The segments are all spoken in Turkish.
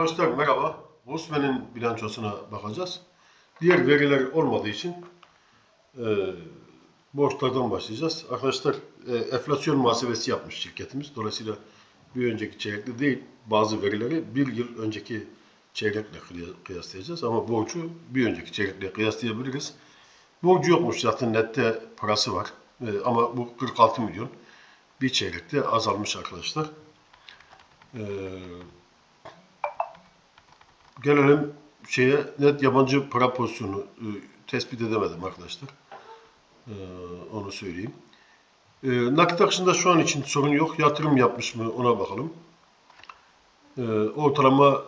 Arkadaşlar merhaba. Osman'ın bilançosuna bakacağız. Diğer veriler olmadığı için e, borçlardan başlayacağız. Arkadaşlar e, enflasyon muhasebesi yapmış şirketimiz. Dolayısıyla bir önceki çeyrekle değil bazı verileri bir yıl önceki çeyrekle kıya- kıyaslayacağız. Ama borcu bir önceki çeyrekle kıyaslayabiliriz. Borcu yokmuş zaten nette parası var. E, ama bu 46 milyon bir çeyrekte azalmış arkadaşlar. Eee Gelelim şeye net yabancı para pozisyonu e, tespit edemedim arkadaşlar. E, onu söyleyeyim. E, nakit akışında şu an için sorun yok. Yatırım yapmış mı ona bakalım. Ortalama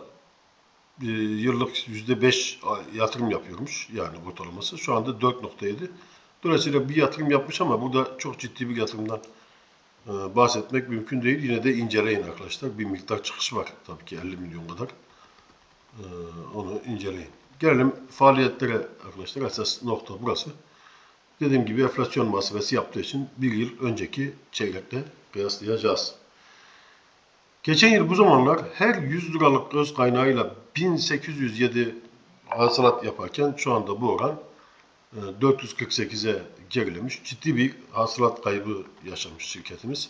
yıllık %5 yatırım yapıyormuş. Yani ortalaması. Şu anda 4.7. Dolayısıyla bir yatırım yapmış ama burada çok ciddi bir yatırımdan bahsetmek mümkün değil. Yine de inceleyin arkadaşlar. Bir miktar çıkış var tabii ki 50 milyon kadar. Ee, onu inceleyin. Gelelim faaliyetlere arkadaşlar. Esas nokta burası. Dediğim gibi enflasyon muhasebesi yaptığı için bir yıl önceki çeyrekle kıyaslayacağız. Geçen yıl bu zamanlar her 100 liralık öz kaynağıyla 1807 hasılat yaparken şu anda bu oran e, 448'e gerilemiş. Ciddi bir hasılat kaybı yaşamış şirketimiz.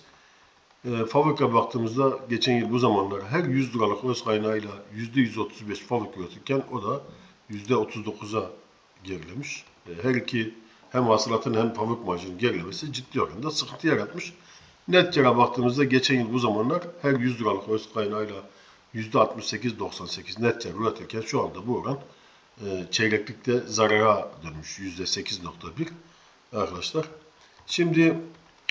E, fabrika baktığımızda geçen yıl bu zamanlar her 100 liralık öz kaynağıyla %135 fabrika üretirken o da %39'a gerilemiş. E, her iki hem hasılatın hem fabrik marjının gerilemesi ciddi oranda sıkıntı yaratmış. Net kâra baktığımızda geçen yıl bu zamanlar her 100 liralık öz kaynağıyla %68.98 net kâr üretirken şu anda bu oran e, çeyreklikte zarara dönmüş %8.1 arkadaşlar. Şimdi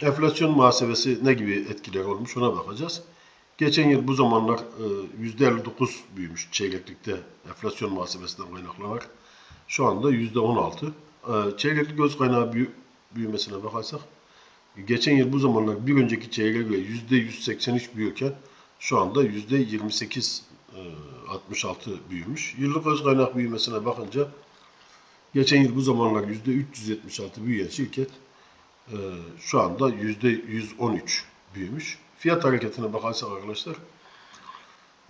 enflasyon muhasebesi ne gibi etkiler olmuş ona bakacağız. Geçen yıl bu zamanlar e, %59 büyümüş çeyreklikte enflasyon muhasebesinden kaynaklanarak. Şu anda %16. E, Çeyreklik göz kaynağı büyü- büyümesine bakarsak geçen yıl bu zamanlar bir önceki çeyreğe göre %183 büyürken şu anda %28 e, 66 büyümüş. Yıllık öz kaynak büyümesine bakınca geçen yıl bu zamanlar %376 büyüyen şirket ee, şu anda yüzde 113 büyümüş. Fiyat hareketine bakarsak arkadaşlar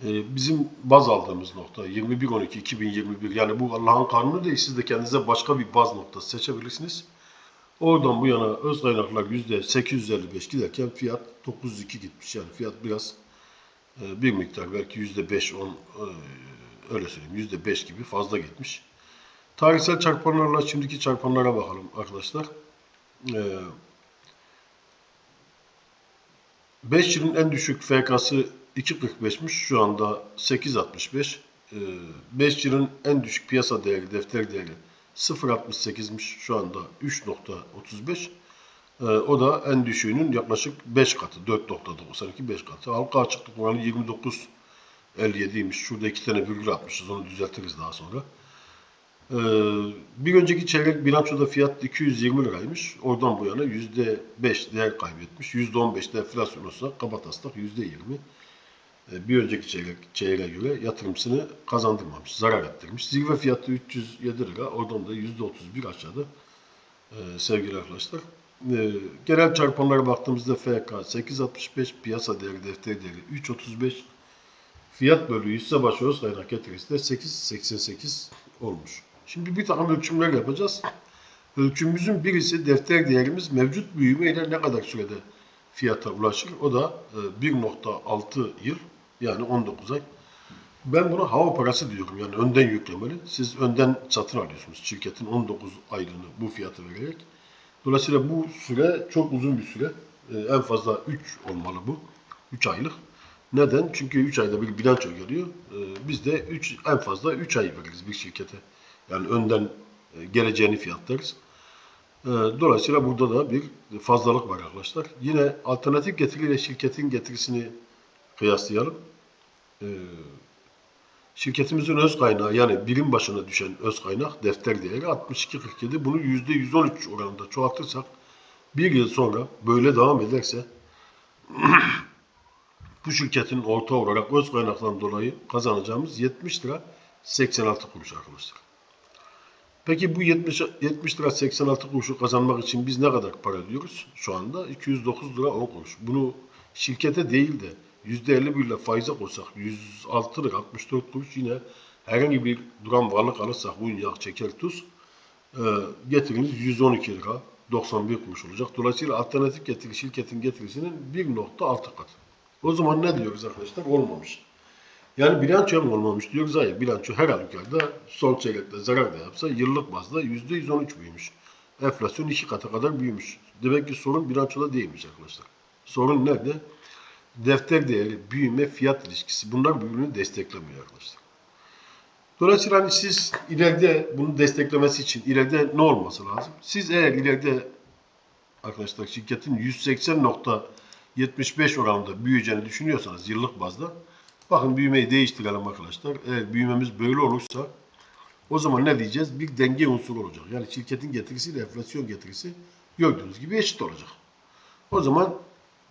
e, bizim baz aldığımız nokta 21.12.2021 yani bu Allah'ın kanunu değil siz de kendinize başka bir baz noktası seçebilirsiniz. Oradan bu yana öz kaynaklar yüzde 855 giderken fiyat 902 gitmiş. Yani fiyat biraz e, bir miktar belki yüzde 5 10 e, öyle söyleyeyim yüzde 5 gibi fazla gitmiş. Tarihsel çarpanlarla şimdiki çarpanlara bakalım arkadaşlar. 5 yılın en düşük FK'sı 2.45'miş. Şu anda 8.65. 5 yılın en düşük piyasa değeri, defter değeri 0.68'miş. Şu anda 3.35. Ee, O da en düşüğünün yaklaşık 5 katı. 4.92 5 katı. Halka açıklık oranı 29.57'ymiş. Şurada iki tane virgül atmışız. Onu düzeltiriz daha sonra. Ee, bir önceki çeyrek bilançoda fiyat 220 liraymış. Oradan bu yana %5 değer kaybetmiş. %15 de enflasyon olsa kaba taslak %20. Ee, bir önceki çeyrek, çeyreğe göre yatırımcısını kazandırmamış, zarar ettirmiş. Zirve fiyatı 307 lira. Oradan da %31 aşağıda ee, sevgili arkadaşlar. Ee, genel çarpanlara baktığımızda FK 8.65, piyasa değeri, defter değeri 3.35, fiyat bölü hisse başı öz kaynak getirisi de 8.88 olmuş. Şimdi bir takım ölçümler yapacağız. Ölçümümüzün birisi defter değerimiz mevcut büyümeyle ne kadar sürede fiyata ulaşır? O da e, 1.6 yıl yani 19 ay. Ben buna hava parası diyorum yani önden yüklemeli. Siz önden satın alıyorsunuz şirketin 19 aylığını bu fiyatı vererek. Dolayısıyla bu süre çok uzun bir süre. E, En fazla 3 olmalı bu. 3 aylık. Neden? Çünkü 3 ayda bir bilanço geliyor. E, Biz de 3 en fazla 3 ay veririz bir şirkete. Yani önden e, geleceğini fiyatlarız. E, Dolayısıyla burada da bir fazlalık var arkadaşlar. Yine alternatif getiriyle şirketin getirisini kıyaslayalım. E, Şirketimizin öz kaynağı yani birim başına düşen öz kaynak defter değeri 62.47. Bunu %113 oranında çoğaltırsak bir yıl sonra böyle devam ederse bu şirketin orta olarak öz kaynaktan dolayı kazanacağımız 70 lira 86 kuruş arkadaşlar. Peki bu 70, 70 lira 86 kuruşu kazanmak için biz ne kadar para ödüyoruz? Şu anda 209 lira 10 kuruş. Bunu şirkete değil de %51 ile faize koysak 106 lira 64 kuruş yine herhangi bir duran varlık alırsak un, yağ, şeker, tuz e, getiriniz 112 lira 91 kuruş olacak. Dolayısıyla alternatif getiri şirketin getirisinin 1.6 katı. O zaman ne diyoruz arkadaşlar? Olmamış. Yani bilanço mu olmamış diyoruz. Hayır bilanço her halükarda son çeyrekte zarar da yapsa yıllık bazda %113 büyümüş. Enflasyon iki kata kadar büyümüş. Demek ki sorun bilançoda değilmiş arkadaşlar. Sorun nerede? Defter değeri, büyüme, fiyat ilişkisi. Bunlar birbirini desteklemiyor arkadaşlar. Dolayısıyla hani siz ileride bunu desteklemesi için ileride ne olması lazım? Siz eğer ileride arkadaşlar şirketin 180.75 oranında büyüyeceğini düşünüyorsanız yıllık bazda bakın büyümeyi değiştirelim arkadaşlar. Eğer büyümemiz böyle olursa o zaman ne diyeceğiz? Bir denge unsuru olacak. Yani şirketin getirisiyle enflasyon getirisi gördüğünüz gibi eşit olacak. O zaman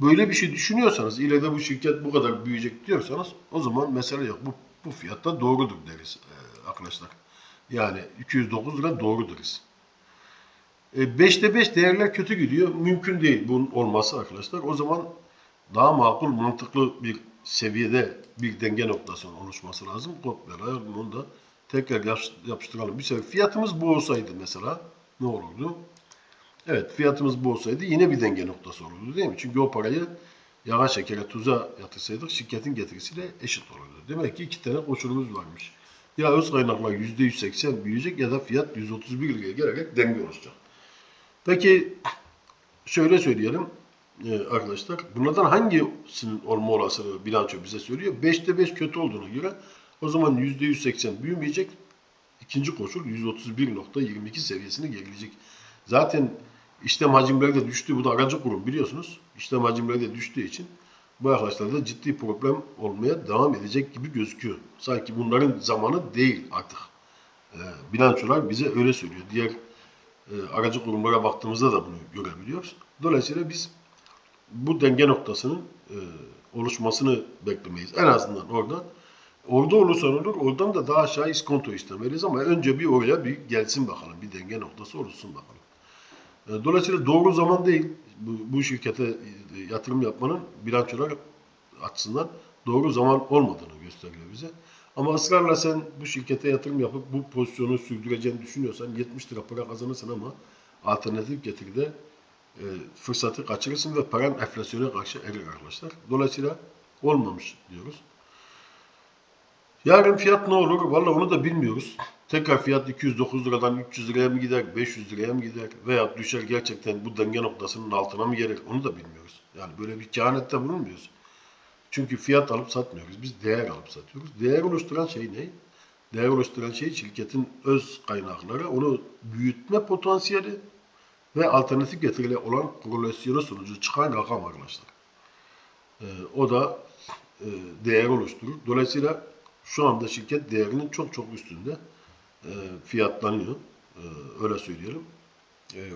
böyle bir şey düşünüyorsanız, ileride bu şirket bu kadar büyüyecek diyorsanız o zaman mesele yok. Bu, bu fiyatta doğrudur deriz e, arkadaşlar. Yani 209 lira doğru deriz. E, 5'te 5 değerler kötü gidiyor. Mümkün değil bunun olması arkadaşlar. O zaman daha makul, mantıklı bir seviyede bir denge noktasının oluşması lazım. Kopyalayalım onu da tekrar yapıştıralım. Bir sefer fiyatımız bu olsaydı mesela ne olurdu? Evet fiyatımız bu olsaydı yine bir denge noktası olurdu değil mi? Çünkü o parayı yağa, şekere, tuza yatırsaydık şirketin getirisiyle eşit olurdu. Demek ki iki tane koşulumuz varmış. Ya öz kaynaklar %180 büyüyecek ya da fiyat 131 liraya gelerek denge oluşacak. Peki şöyle söyleyelim e, arkadaşlar. Bunlardan hangisinin olma olasılığı bilanço bize söylüyor? 5'te 5 kötü olduğuna göre o zaman %180 büyümeyecek. İkinci koşul 131.22 seviyesine gelecek. Zaten işlem hacimleri de düştü. Bu da aracı kurum biliyorsunuz. İşlem hacimleri de düştüğü için bu arkadaşlarda ciddi problem olmaya devam edecek gibi gözüküyor. Sanki bunların zamanı değil artık. E, bilançolar bize öyle söylüyor. Diğer e, aracı kurumlara baktığımızda da bunu görebiliyoruz. Dolayısıyla biz bu denge noktasının e, oluşmasını beklemeyiz. En azından oradan. Orada olursa olur, oradan da daha aşağı iskonto istemeliyiz ama önce bir oraya bir gelsin bakalım. Bir denge noktası oluşsun bakalım. E, dolayısıyla doğru zaman değil. Bu, bu şirkete e, yatırım yapmanın bilançolar açısından doğru zaman olmadığını gösteriyor bize. Ama ısrarla sen bu şirkete yatırım yapıp bu pozisyonu sürdüreceğini düşünüyorsan 70 lira para kazanırsın ama alternatif getiride e, fırsatı kaçırırsın ve paran enflasyona karşı erir arkadaşlar. Dolayısıyla olmamış diyoruz. Yarın fiyat ne olur? Vallahi onu da bilmiyoruz. Tekrar fiyat 209 liradan 300 liraya mı gider, 500 liraya mı gider veya düşer gerçekten bu denge noktasının altına mı gelir? Onu da bilmiyoruz. Yani böyle bir kehanette bulunmuyoruz. Çünkü fiyat alıp satmıyoruz. Biz değer alıp satıyoruz. Değer oluşturan şey ne? Değer oluşturan şey şirketin öz kaynakları, onu büyütme potansiyeli ve alternatif getiriyle olan korelasyonu sonucu çıkan rakam arkadaşlar. Ee, o da e, değer oluşturur. Dolayısıyla şu anda şirket değerinin çok çok üstünde e, fiyatlanıyor. E, öyle söyleyelim. E,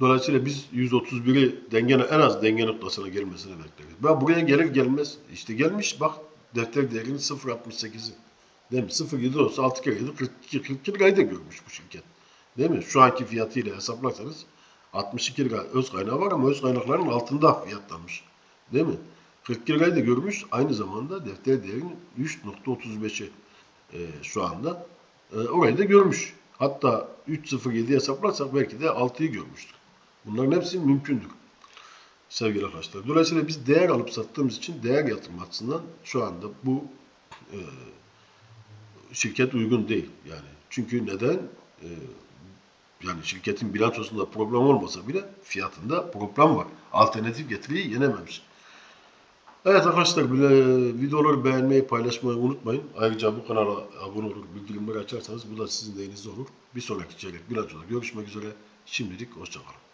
dolayısıyla biz 131'i denge, en az denge noktasına gelmesini bekleriz. Ben buraya gelir gelmez işte gelmiş bak defter değerinin 0.68'i. Değil mi? 0.7 olsa 6 kere 7 42, 42 lirayı da görmüş bu şirket. Değil mi? Şu anki fiyatıyla hesaplarsanız 62 lira öz kaynağı var ama öz kaynakların altında fiyatlanmış. Değil mi? 42 lirayı da görmüş. Aynı zamanda defter değerinin 3.35'i e, şu anda. E, orayı da görmüş. Hatta 3.07 hesaplarsak belki de 6'yı görmüştür. Bunların hepsi mümkündür. Sevgili arkadaşlar. Dolayısıyla biz değer alıp sattığımız için değer yatırım açısından şu anda bu e, şirket uygun değil. Yani çünkü neden? E, yani şirketin bilançosunda problem olmasa bile fiyatında problem var. Alternatif getiriyi yenememiş. Evet arkadaşlar videoları beğenmeyi, paylaşmayı unutmayın. Ayrıca bu kanala abone olur, bildirimleri açarsanız bu da sizin de olur. Bir sonraki içerik bilançoda görüşmek üzere. Şimdilik hoşçakalın.